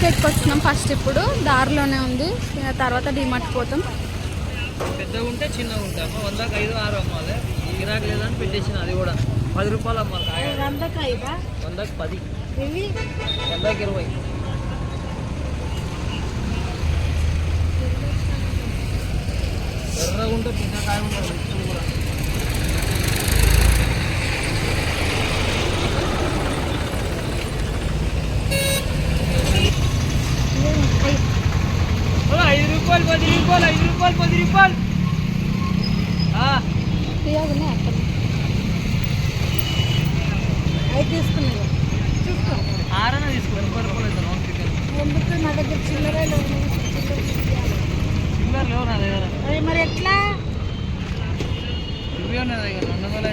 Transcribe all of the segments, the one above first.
మార్కెట్కి వచ్చినాం ఫస్ట్ ఇప్పుడు. దారిలోనే ఉంది. తర్వాత డిమార్ట్ పోతాం. పెద్దగా ఉంటే చిన్నగా ఉంటాయి అమ్మ వందకి ఐదు ఆరు అమ్మాలి. గిరాకు లేదని పెట్టేసిన అది కూడా. పది రూపాయలు అమ్మాలి వందకు ఐదా? వందకి పది. వందకి ఇరవై. ఎర్రగా ఉంటే చిన్న కాయ ఉంటుంది కూడా ఓ, ఐదు రూపాయలు పది రూపాయలు పది రూపాయలు ఆరన తీసుకో ముప్పై రూపాయలు నా దగ్గర చిల్లరే చిల్లర లేవు నా దగ్గర. మరి ఎట్లా? ఇవి నా దగ్గర. రెండు వందలు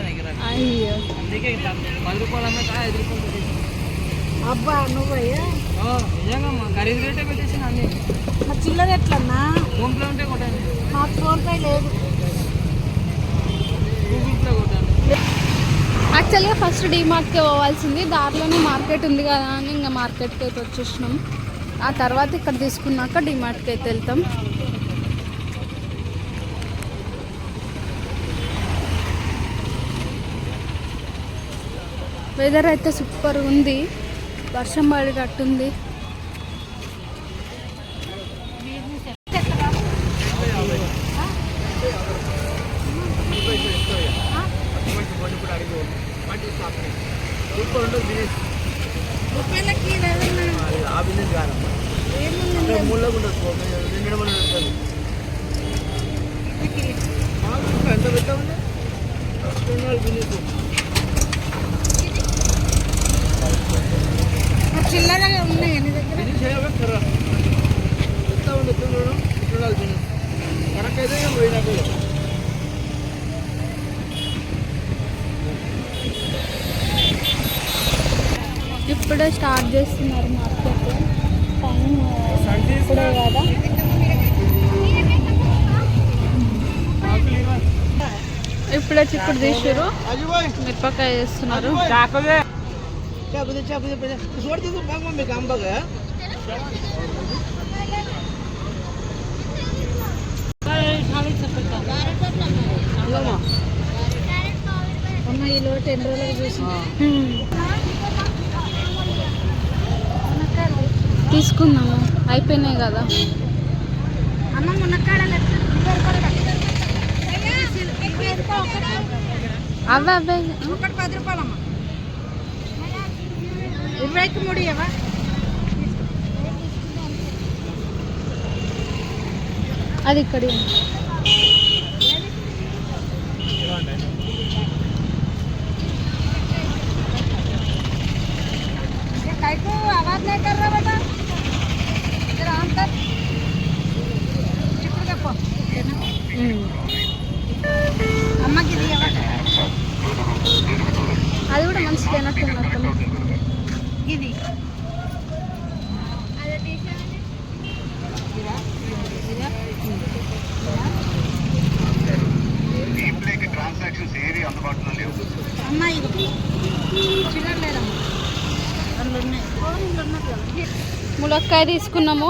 అందుకే పది రూపాయలు అమ్మే ఐదు రూపాయలు అబ్బా నువ్వయ్యా? నిజంగా ఖరీదు రేటే పెట్టేసిన అన్ని. మరి చిల్లర ఎట్లన్నా? ఫోన్పే ఉంటే నాకు లేదు. యాక్చువల్గా ఫస్ట్ డిమార్ట్కి పోవాల్సింది. దారిలోనే మార్కెట్ ఉంది కదా అని ఇంకా మార్కెట్కి అయితే వచ్చేసినాం. ఆ తర్వాత ఇక్కడ తీసుకున్నాక డిమార్ట్కి అయితే వెళ్తాం. వెదర్ అయితే సూపర్ ఉంది. వర్షం పడేటట్టుంది. బిజినెస్ ఆ బిజినెస్ ఎంత పెద్ద బిజినెస్ ఉన్నాయి దగ్గర? ఇప్పుడే స్టార్ట్ చేస్తున్నారు మార్కెట్. టైం ఇప్పుడే కదా. ఇప్పుడే చిక్కుడు తీసారు మిరపకాయ చేస్తున్నారు చూడ తీసు బాగా మీకు అంబగా. అమ్మ ఈ లోటు ఎన్ని రోజులకు చూసి తీసుకున్నాము అయిపోయినాయి కదా. అమ్మ మునక్కాడలు ఎట్లా? అవే అవే. ఒకటి పది రూపాయలు అమ్మ ఇరవైకి మూడు ఇవ్వవా అది ఇక్కడ ఉంది. ये काय को आवाज नहीं कर रहा बेटा इधर अंतर चिकन का पो అమ్మకి ఇది ఇవ్వండి. అది కూడా మంచి తినట్టున్నట్టు ఇది. అమ్మ చిల్లర లేదమ్మా. ములక్కాయ తీసుకున్నాము.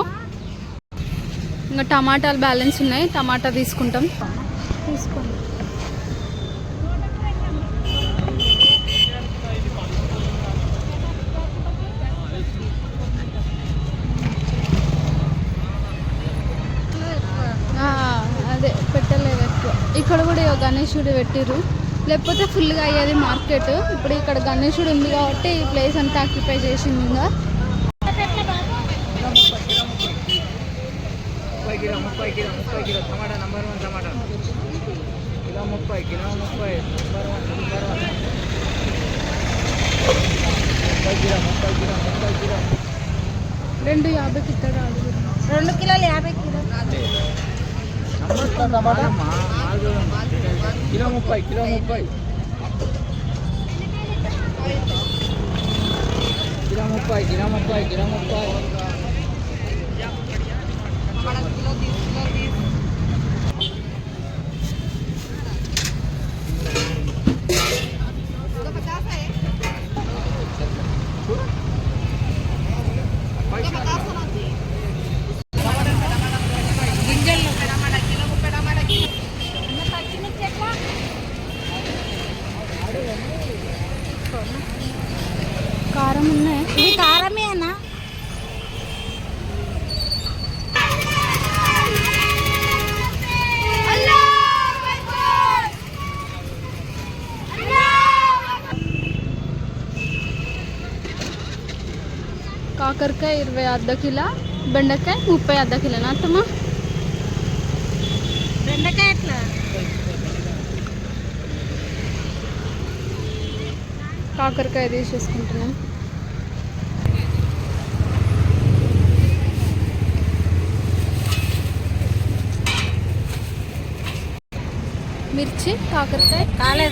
ఇంకా టమాటాలు బ్యాలెన్స్ ఉన్నాయి. టమాటా తీసుకుంటాం. తీసుకోండి ఆ, అదే పెట్టలేదు ఎక్కువ ఇక్కడ కూడా గణేశుడు పెట్టిర్రు. లేకపోతే ఫుల్గా అయ్యేది మార్కెట్. ఇప్పుడు ఇక్కడ గణేశుడు ఉంది కాబట్టి ఈ ప్లేస్ అంతా ఆక్యుపై చేసింది ఇంకా. ముప్పై కిలో ముప్పై కిలో ముప్పై kilo. Tomato number one tomato. Kilo ముప్పై కిలో ముప్పై. నంబర్ వన్ నంబర్ వన్ ముప్పై కిలో ముప్పై కిలో ముప్పై కిలో. రెండు ఇక్కడ అడుగురు రెండు కిలోలు యాభై కిలో. టమాటా కిలో ముప్పై కిలో ముప్పై కిలో ముప్పై కిలో ముప్పై కిలో ముప్పై కారం ఉన్నాయి ఇది కారమేనా కాకరకాయ ఇరవై అర్ధ కిలో బెండకాయ ముప్పై అర్ధ కిలోనా అత్తమ్మా? బెండకాయ ఎట్లా? కాకరకాయ తీసేసుకుంటున్నాం இருந்துச்சு பார்க்குறதுக்கு காலை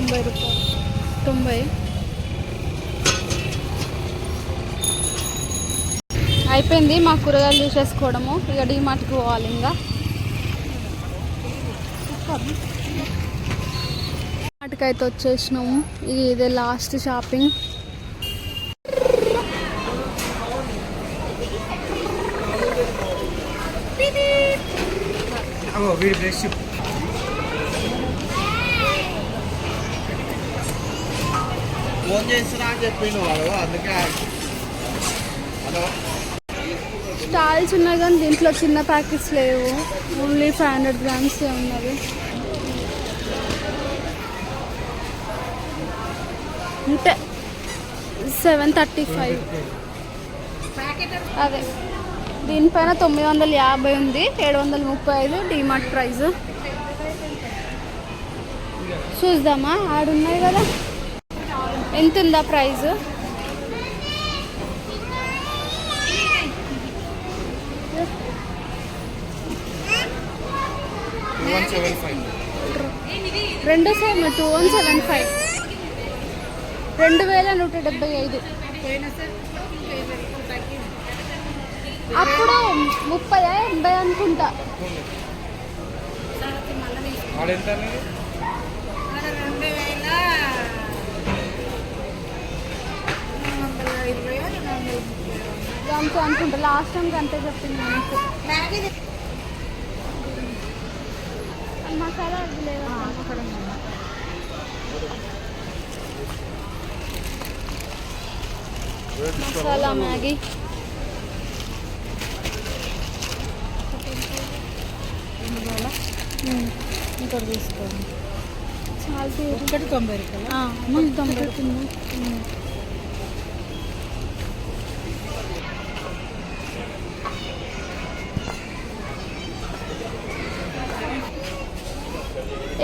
తొంభై రూపాయలు తొంభై. అయిపోయింది మా కూరగాయలు తీసేసుకోవడము. ఇక డీమార్ట్కి పోవాలి ఇంకా. వాటికైతే వచ్చేసినాము. ఇదే లాస్ట్ షాపింగ్ వీడి ఫ్రెష్ ఫోన్ చేస్తున్నా అని చెప్పిండు వాడు అందుకే హలో. స్టాల్స్ ఉన్నాయి కానీ దీంట్లో చిన్న ప్యాకెట్స్ లేవు. ఓన్లీ ఫైవ్ హండ్రెడ్ గ్రామ్స్ ఉన్నది. అంటే సెవెన్ థర్టీ ఫైవ్ అదే. దీనిపైన తొమ్మిది వందల యాభై ఉంది. ఏడు వందల ముప్పై ఐదు డిమార్ట్ ప్రైజ్ చూద్దామా? ఆడున్నాయి కదా. ఎంత ఉందా ప్రైజ్ రెండు same two one seven five. రెండు వేల నూట డెబ్బై ఐదు. అప్పుడు ముప్పై ఎనభై అనుకుంటా. దాంతో అనుకుంటా. లాస్ట్ టైంకి అంతే చెప్పింది మసాలా మసాలా మ్యాగీ. ఇంకోటి తీసుకోండి. చాలా ఒకటి తొంభై రూపాయలు? తొంభై రూపాయలు.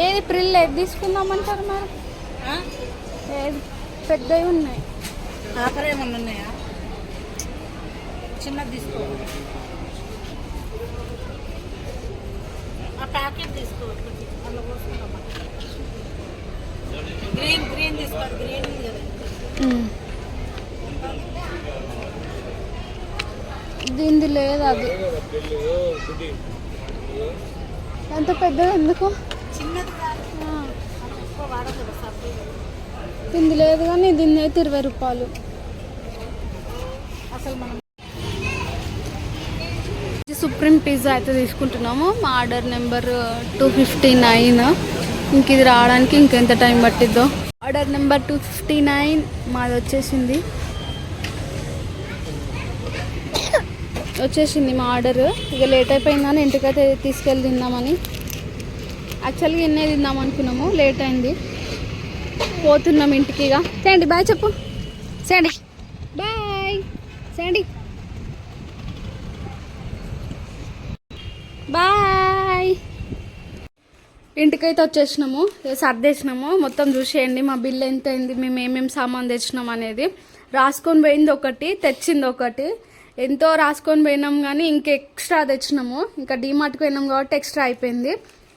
ఏది ప్రిల్ ఏది తీసుకుందామంటారు మరి? ఏది పెద్దవి ఉన్నాయి. ఆఫర్ ఏమన్నా ఉన్నాయా? చిన్నది తీసుకోవాలి ఆ ప్యాకెట్ పోసుకుందామా? గ్రీన్ గ్రీన్ తీసుకోవాలి గ్రీన్ దీనిది లేదు అది. ఎంత పెద్దది ఎందుకు? చిన్నది లేదు కానీ దీన్ని అయితే ఇరవై రూపాయలు. అసలు మనం సుప్రీం పిజ్జా అయితే తీసుకుంటున్నాము. మా order number two fifty nine. ఇంక ఇది రావడానికి ఇంకెంత time పట్టిద్దో. Order number two fifty nine. మాది వచ్చేసింది. వచ్చేసింది మా ఆర్డర్. ఇక లేట్ అయిపోయిందని ఇంటికైతే తీసుకెళ్ళి తిందామని యాక్చువల్గా ఇన్నే తిందాం అనుకున్నాము లేట్ అయింది. పోతున్నాం ఇంటికి ఇక. సేండి బాయ్ చెప్పు. Sandy bye. Sandy bye. ఇంటికైతే వచ్చేసినాము సర్దేసినాము. మొత్తం చూసేయండి మా బిల్ ఎంత అయింది మేము ఏమేమి సామాన్ తెచ్చినాం అనేది. రాసుకొని పోయింది ఒకటి తెచ్చింది ఒకటి. ఎంతో రాసుకొని పోయినాం కానీ ఇంక ఎక్స్ట్రా తెచ్చినాము. ఇంకా డీమార్ట్కి పోయినాం కాబట్టి ఎక్స్ట్రా అయిపోయింది.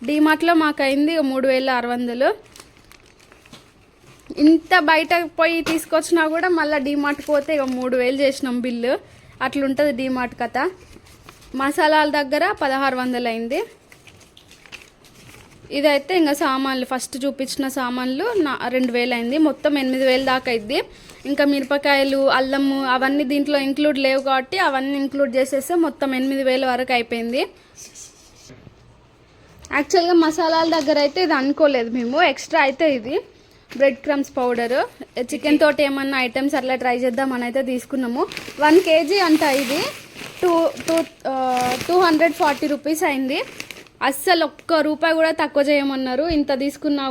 డీమార్ట్లో మాకు అయింది మూడు వేల ఆరు వందలు. ఇంత బయట పోయి తీసుకొచ్చినా కూడా మళ్ళీ డిమార్ట్ పోతే ఇక మూడు వేలు చేసినాం బిల్లు. అట్లుంటుంది డీమార్ట్ కథ. మసాలాల దగ్గర పదహారు వందలు అయింది ఇదైతే ఇంకా సామాన్లు ఫస్ట్ చూపించిన సామాన్లు నా రెండు వేలు అయింది మొత్తం ఎనిమిది వేలు దాకా అయింది. ఇంకా మిరపకాయలు అల్లము అవన్నీ దీంట్లో ఇంక్లూడ్ లేవు కాబట్టి అవన్నీ ఇంక్లూడ్ చేసేస్తే మొత్తం ఎనిమిది వేల వరకు అయిపోయింది. యాక్చువల్గా మసాలాల దగ్గర అయితే ఇది అనుకోలేదు మేము. ఎక్స్ట్రా అయితే ఇది. బ్రెడ్ క్రమ్స్ పౌడర్ చికెన్ తోటి ఏమన్నా ఐటమ్స్ అట్లా ట్రై చేద్దామని అయితే తీసుకున్నాము. వన్ కేజీ అంట ఇది. Two two two hundred forty rupees అయింది. అస్సలు ఒక్క రూపాయి కూడా తక్కువ చేయమన్నారు. ఇంత తీసుకున్నా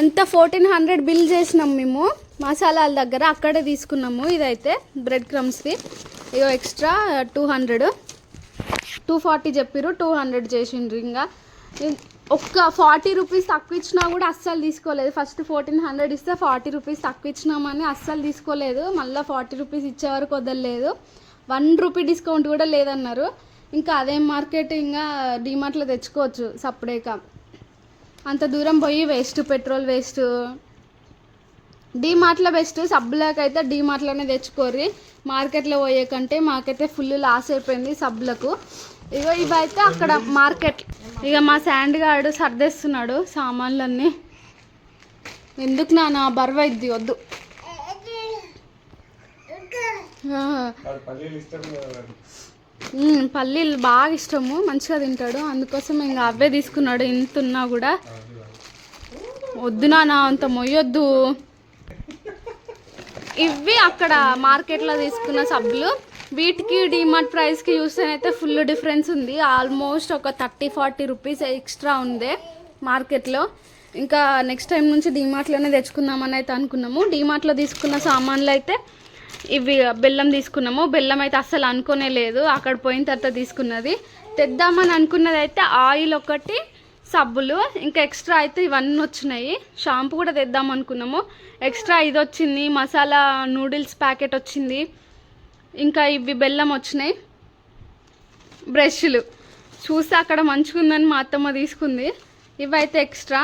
అంత ఫోర్టీన్ హండ్రెడ్ బిల్ చేసినాం మేము. మసాలాల దగ్గర అక్కడే తీసుకున్నాము ఇదైతే. బ్రెడ్ క్రమ్స్ది ఇగో extra two hundred two forty చెప్పిర్రు టూ హండ్రెడ్ చేసిండ్రు ఇంకా ఒక్క ఫార్టీ రూపీస్ తక్కువ ఇచ్చినా కూడా అస్సలు తీసుకోలేదు. ఫస్ట్ ఫోర్టీన్ హండ్రెడ్ ఇస్తే ఫార్టీ రూపీస్ తక్కువ ఇచ్చినామని అస్సలు తీసుకోలేదు. మళ్ళీ ఫార్టీ రూపీస్ ఇచ్చే వరకు వదలలేదు. వన్ రూపీ డిస్కౌంట్ కూడా లేదన్నారు. ఇంకా అదేం మార్కెట్ ఇంకా డిమార్ట్లో తెచ్చుకోవచ్చు సపరేట్గా అంత దూరం పోయి వేస్ట్ పెట్రోల్ వేస్ట్. డీమార్ట్లో బెస్ట్. సబ్బులకు అయితే డీమార్ట్లోనే తెచ్చుకోర్రి. మార్కెట్లో పోయే కంటే మాకైతే ఫుల్ లాస్ అయిపోయింది సబ్బులకు. ఇగో ఇవైతే అక్కడ మార్కెట్. ఇక మా శాండ్ గార్డు సర్దేస్తున్నాడు సామాన్లన్నీ. ఎందుకు నాన్న బరువు అయిద్ది వద్దు. పల్లీలు బాగా ఇష్టము మంచిగా తింటాడు. అందుకోసం ఇంకా అవే తీసుకున్నాడు ఇంత ఉన్నా కూడా. వద్దు నాన్న అంత మొయ్యొద్దు. ఇవి అక్కడ మార్కెట్లో తీసుకున్న సబ్బులు. వీటికి డిమార్ట్ ప్రైస్కి చూస్తేనైతే ఫుల్ డిఫరెన్స్ ఉంది. ఆల్మోస్ట్ ఒక థర్టీ ఫార్టీ రూపీస్ ఎక్స్ట్రా ఉంది మార్కెట్లో. ఇంకా నెక్స్ట్ టైం నుంచి డిమార్ట్లోనే తెచ్చుకుందామని అయితే అనుకున్నాము. డిమార్ట్లో తీసుకున్న సామాన్లు అయితే ఇవి బెల్లం తీసుకున్నాము. బెల్లం అయితే అస్సలు అనుకోనే లేదు. అక్కడ పోయిన తర్వాత తీసుకున్నది. తెద్దామని అనుకున్నది అయితే ఆయిల్ ఒకటి సబ్బులు ఇంకా ఎక్స్ట్రా అయితే ఇవన్నీ వచ్చినాయి. షాంపూ కూడా తెద్దాం అనుకున్నాము. ఎక్స్ట్రా ఇది వచ్చింది మసాలా నూడిల్స్ ప్యాకెట్ వచ్చింది. ఇంకా ఇవి బెల్లం వచ్చినాయి. బ్రష్లు. చూస్తే అక్కడ మంచిగా ఉందని మా అత్తమ్మ తీసుకుంది. ఇవైతే ఎక్స్ట్రా.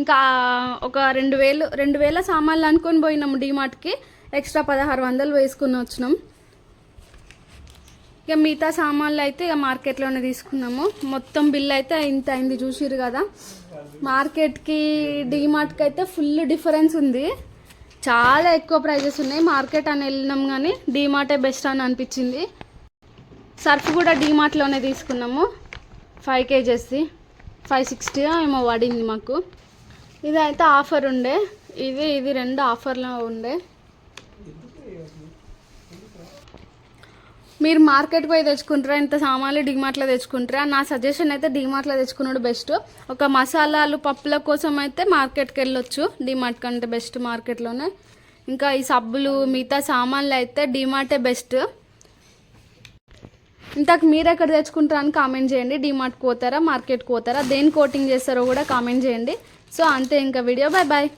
ఇంకా ఒక రెండు వేలు రెండు వేల సామాన్లు అనుకొని పోయినాము డీమార్ట్కి ఎక్స్ట్రా పదహారు వందలు వేసుకుని వచ్చినాం. ఇక మిగతా సామాన్లు అయితే ఇక మార్కెట్లోనే తీసుకున్నాము. మొత్తం బిల్ అయితే ఇంత అయింది చూసిరు కదా. మార్కెట్కి డీమార్ట్కి అయితే ఫుల్ డిఫరెన్స్ ఉంది. చాలా ఎక్కువ ప్రైజెస్ ఉన్నాయి. మార్కెట్ అని వెళ్ళినాం కానీ డీమార్టే బెస్ట్ అని అనిపించింది. సర్ఫ్ కూడా డీమార్ట్లోనే తీసుకున్నాము. ఫైవ్ కేజెస్ది. ఫైవ్ సిక్స్టీ ఏమో పడింది మాకు. ఇది అయితే ఆఫర్ ఉండే. ఇది ఇది రెండు ఆఫర్లో ఉండే. మీరు మార్కెట్ పోయి తెచ్చుకుంటారా? ఇంత సామాన్లు డిమార్ట్లో తెచ్చుకుంటారా? నా సజెషన్ అయితే డిమార్ట్లో తెచ్చుకున్నాడు బెస్ట్. ఒక మసాలాలు పప్పుల కోసం అయితే మార్కెట్కి వెళ్ళొచ్చు. డిమార్ట్ కంటే బెస్ట్ మార్కెట్లోనే. ఇంకా ఈ సబ్బులు మిగతా సామాన్లు అయితే డిమార్టే బెస్ట్. ఇంతకు మీరు ఎక్కడ తెచ్చుకుంటారా అని కామెంట్ చేయండి. డిమార్ట్కి పోతారా మార్కెట్కి పోతారా? దేని కోటింగ్ చేస్తారో కూడా కామెంట్ చేయండి. సో అంతే ఇంకా వీడియో. Bye bye